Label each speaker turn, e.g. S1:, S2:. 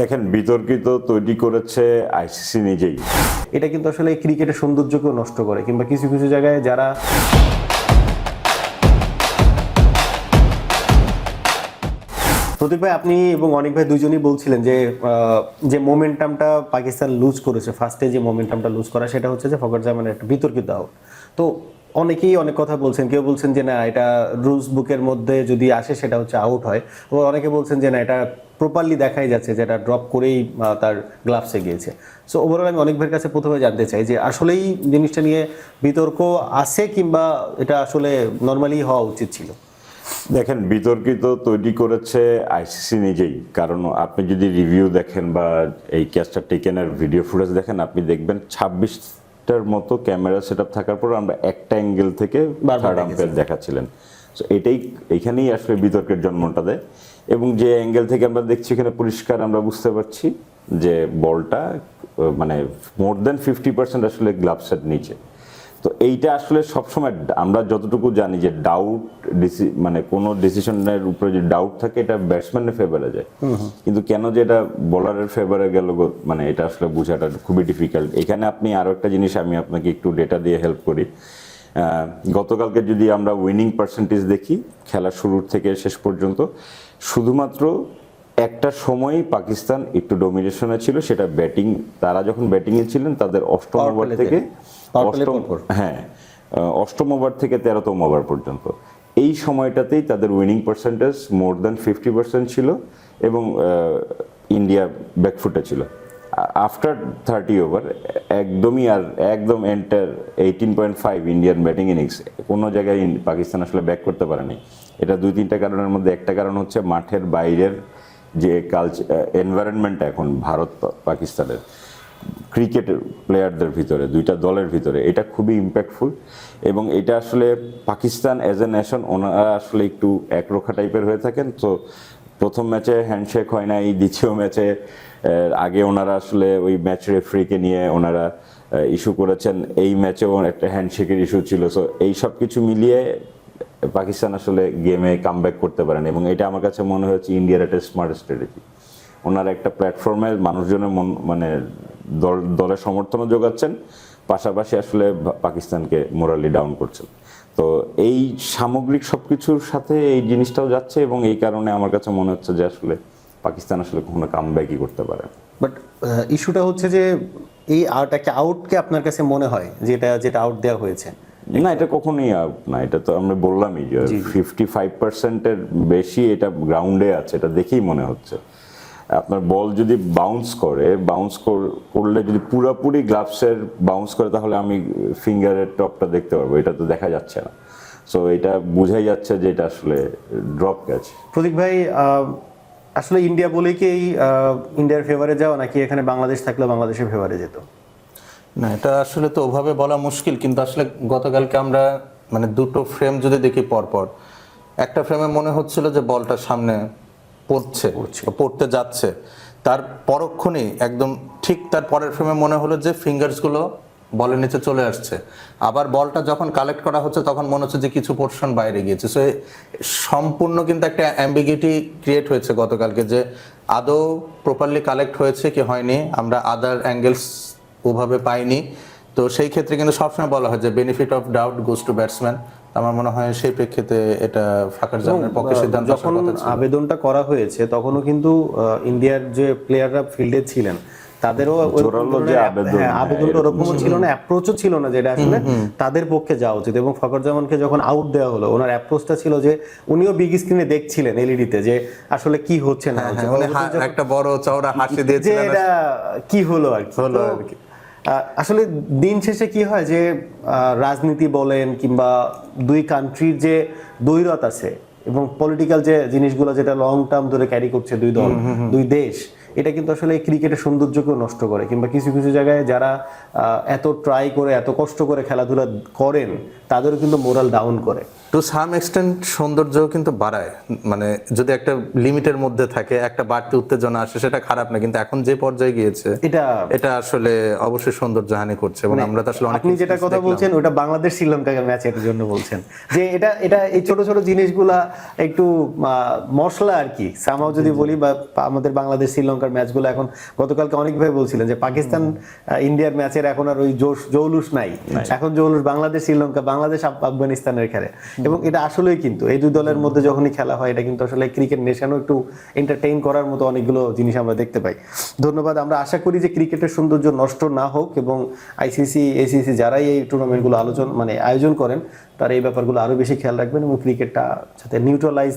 S1: দেখেন, বিতর্কিত তৈরি করেছে আইসিসি নিজেই।
S2: এটা কিন্তু আসলে ক্রিকেটের সৌন্দর্যকেও নষ্ট করে, কিংবা কিছু কিছু জায়গায় যারা প্রদীপ ভাই, আপনি এবং অনেক ভাই দুজনই বলছিলেন যে যে মোমেন্টামটা পাকিস্তান লুজ করেছে ফার্স্টে যে মোমেন্টামটা লুজ করা, সেটা হচ্ছে যে ফকর জামানের একটা বিতর্কিত আউট। তো অনেকেই অনেক কথা বলছেন, কেউ বলছেন যে না, এটা রুলস বুকের মধ্যে যদি আসে সেটা হচ্ছে আউট হয়। ও অনেকে বলছেন যে না, এটা প্রপারলি দেখাই যাচ্ছে যে এটা ড্রপ করেই তার গ্লাভসে গিয়েছে। সো ওভারঅল আমি অনেক ভাইয়ের কাছে প্রথমে জানতে চাই যে আসলেই জিনিসটা নিয়ে বিতর্ক আছে কিংবা এটা আসলে নর্মালি হওয়া উচিত ছিল?
S1: দেখেন, বিতর্কিত তৈরি করেছে আইসিসি নিজেই। কারণ আপনি যদি রিভিউ দেখেন বা এই ক্যাচটা টেকেনের ভিডিও ফুটেজ দেখেন, আপনি দেখবেন ছাব্বিশটার মতো ক্যামেরা সেট থাকার পর আমরা একটা অ্যাঙ্গেল থেকে থার্ড আম্পের দেখাচ্ছিলেন। সো এটাই এখানেই আসলে বিতর্কের জন্মটা দেয়। এবং যে অ্যাঙ্গেল থেকে আমরা দেখছি এখানে পরিষ্কার আমরা বুঝতে পারছি যে বলটা মানে মোর দেন ফিফটি পার্সেন্ট আসলে গ্লাভসের নিচে। তো এইটা আসলে সবসময় আমরা যতটুকু জানি যে ডাউট মানে কোনো ডিসিশনের উপরে যে ডাউট থাকে এটা ব্যাটসম্যানের ফেভারে যায়। কিন্তু কেন যে এটা বোলারের ফেভারে গেল মানে এটা আসলে বোঝাটা খুবই ডিফিকাল্ট এখানে আপনি আরও একটা জিনিস আমি আপনাকে একটু ডেটা দিয়ে হেল্প করি। গতকালকে যদি আমরা উইনিং পার্সেন্টেজ দেখি খেলা শুরুর থেকে শেষ পর্যন্ত শুধুমাত্র একটা সময়ই পাকিস্তান একটু ডোমিনেশনে ছিল সেটা ব্যাটিং তারা যখন ব্যাটিংয়ে ছিলেন তাদের অষ্টম ওভার থেকে হ্যাঁ অষ্টম ওভার থেকে তেরোতম ওভার পর্যন্ত। এই সময়টাতেই তাদের winning percentage more than fifty percent ছিল এবং ইন্ডিয়া ব্যাকফুটে ছিল। আফটার থার্টি ওভার একদমই আর একদম enter eighteen point five Indian batting innings কোনো জায়গায় পাকিস্তান আসলে ব্যাক করতে পারেনি। এটা দুই তিনটা কারণের মধ্যে। একটা কারণ হচ্ছে মাঠের বাইরের যে কালচার এনভায়রনমেন্ট এখন ভারত পাকিস্তানের ক্রিকেট প্লেয়ারদের ভিতরে, দুইটা দলের ভিতরে, এটা খুবই ইম্প্যাক্টফুল এবং এটা আসলে পাকিস্তান অ্যাজ এ নেশন ওনারা আসলে একটু একরোখা টাইপের হয়ে থাকেন। তো প্রথম ম্যাচে হ্যান্ডশেক হয় নাই, দ্বিতীয় ম্যাচে আগে ওনারা আসলে ওই ম্যাচ রেফারিকে নিয়ে ওনারা ইস্যু করেছেন। এই ম্যাচেও একটা হ্যান্ডশেকের ইস্যু ছিল। সো এই সব কিছু মিলিয়ে পাকিস্তান আসলে গেমে কামব্যাক করতে পারেন এবং এটা আমার কাছে মনে হয়েছে ইন্ডিয়ার একটা স্মার্ট স্ট্র্যাটেজি ওনারা একটা প্ল্যাটফর্মে মানুষজনের মন মানে দল দলের সমর্থনও যোগাচ্ছেন পাশাপাশি আসলে পাকিস্তানকে মোরালি ডাউন করছেন। তো এই সামগ্রিক সবকিছুর সাথে এই জিনিসটাও যাচ্ছে এবং এই কারণে আমার কাছে মনে হচ্ছে যে আসলে পাকিস্তান আসলে কখনো কামব্যাকই করতে পারে।
S2: বাট ইস্যুটা হচ্ছে যে এই আউট একটা আউটকে আপনার কাছে মনে হয় যেটা যেটা আউট দেওয়া হয়েছে?
S1: না এটা কখনোই আউট না এটা তো আমরা বললামই যে ফিফটি ফাইভ পার্সেন্টের বেশি এটা গ্রাউন্ডে আছে এটা দেখেই মনে হচ্ছে। আপনার বল যদি বাউন্স করে বাউন্স করলে যদি পুরোপুরি গ্লাভসের বাউন্স করে তাহলে আমি ফিঙ্গারের টপটা দেখতে পারব এটা তো দেখা যাচ্ছে না। সো এটা বোঝাই যাচ্ছে যে এটা আসলে ড্রপ ক্যাচ
S2: প্রদীপ ভাই আসলে ইন্ডিয়া বলে কি এই, ইন্ডিয়ার ফেভারে যাওয়া নাকি এখানে বাংলাদেশ থাকলে বাংলাদেশের ফেভারে যেত?
S3: না এটা আসলে তো ওভাবে বলা মুশকিল কিন্তু আসলে গতকালকে আমরা মানে দুটো ফ্রেম যদি দেখি পরপর একটা ফ্রেমে মনে হচ্ছিল যে বলটা সামনে পড়ছে পড়তে যাচ্ছে। তার পরক্ষণেই একদম ঠিক তার পরের ফ্রেমে মনে হলো যে ফিঙ্গার্সগুলো বলের নিচে চলে আসছে। আবার বলটা যখন কালেক্ট করা হচ্ছে তখন মনে হচ্ছে যে কিছু পোর্শন বাইরে গিয়েছে। সো সম্পূর্ণ কিন্তু একটা অ্যাম্বিগিটি ক্রিয়েট হয়েছে গতকালকে যে আদৌ প্রপারলি কালেক্ট হয়েছে কি হয়নি আমরা আদার অ্যাঙ্গেলস ওভাবে পাইনি। তো সেই ক্ষেত্রে কিন্তু সবসময় বলা হয় যে benefit of doubt goes to batsman আমার মনে হয় সেই প্রেক্ষিতে এটা ফাঁকার জামানের পক্ষে সিদ্ধান্ত
S2: যখন আবেদনটা করা হয়েছে তখনও কিন্তু ইন্ডিয়ার যে প্লেয়াররা ফিল্ডে ছিলেন তাদেরও হ্যাঁ,
S1: হ্যাঁ,
S2: আবেদনটা ওরকমও ছিল না অ্যাপ্রোচও ছিল না যেটা আসলে তাদের পক্ষে যাওয়া উচিত। এবং ফকর জামানকে যখন আউট দেওয়া হলো ওনার অ্যাপ্রোচটা ছিল যে উনিও বিগ স্ক্রিনে দেখছিলেন এলইডিতে যে আসলে কি হচ্ছে না
S3: হ্যাঁ, একটা বড় চওড়া হাসি
S2: এটা কি হলো আর কি?
S3: হলো
S2: তো,
S3: আর কি।
S2: আসলে দিন শেষে কি হয় যে রাজনীতি বলেন কিংবা দুই কান্ট্রির যে দৈরত আছে এবং পলিটিক্যাল যে জিনিসগুলো যেটা লং টার্ম ধরে ক্যারি করছে দুই দল দুই দেশ এটা কিন্তু আসলে ক্রিকেটের সৌন্দর্যকেও নষ্ট করে। কিংবা কিছু কিছু জায়গায় যারা এত ট্রাই করে এত কষ্ট করে খেলাধুলা করেন তাদেরও কিন্তু মোরাল ডাউন করে।
S3: টু সাম এক্সটেন্ট সৌন্দর্য কিন্তু বাড়ায়। মানে যদি একটা লিমিটের মধ্যে থাকে একটা বাড়তি উত্তেজনা আসে সেটা খারাপ না কিন্তু এখন যে পর্যায়ে গিয়েছে
S2: এটা
S3: এটা আসলে অবশ্যই সৌন্দর্য হানি করছে এবং আমরা তো আসলে অনেক
S2: আপনি যেটা কথা বলছেন ওটা বাংলাদেশ শ্রীলঙ্কা ম্যাচের জন্য বলছেন। যে এটা এটা এই ছোট ছোট জিনিসগুলা একটু মশলা আর কি। সামাও যদি বলি বা আমাদের বাংলাদেশ শ্রীলঙ্কার ম্যাচগুলো এখন গতকালকে অনেক ভাবে বলছিলেন যে পাকিস্তান ইন্ডিয়ার ম্যাচের এখন আর ওই জোশ জৌলুস নাই। এখন জৌলুস বাংলাদেশ শ্রীলঙ্কা বাংলাদেশ আফগানিস্তানের খেলে এবং এটা আসলেই কিন্তু, এই দুই দলের মধ্যে যখনই খেলা হয়, এটা কিন্তু আসলে ক্রিকেট নেশানও একটু এন্টারটেইন করার মতো অনেকগুলো জিনিস আমরা দেখতে পাই। ধন্যবাদ, আমরা আশা করি যে ক্রিকেটের সৌন্দর্য নষ্ট না হোক এবং আইসিসি এসিসি যারাই এই টুর্নামেন্টগুলো আলোচনা মানে আয়োজন করেন, তারা এই ব্যাপারগুলো আরও বেশি খেয়াল রাখবেন এবং ক্রিকেটটা যাতে নিউট্রালাইজ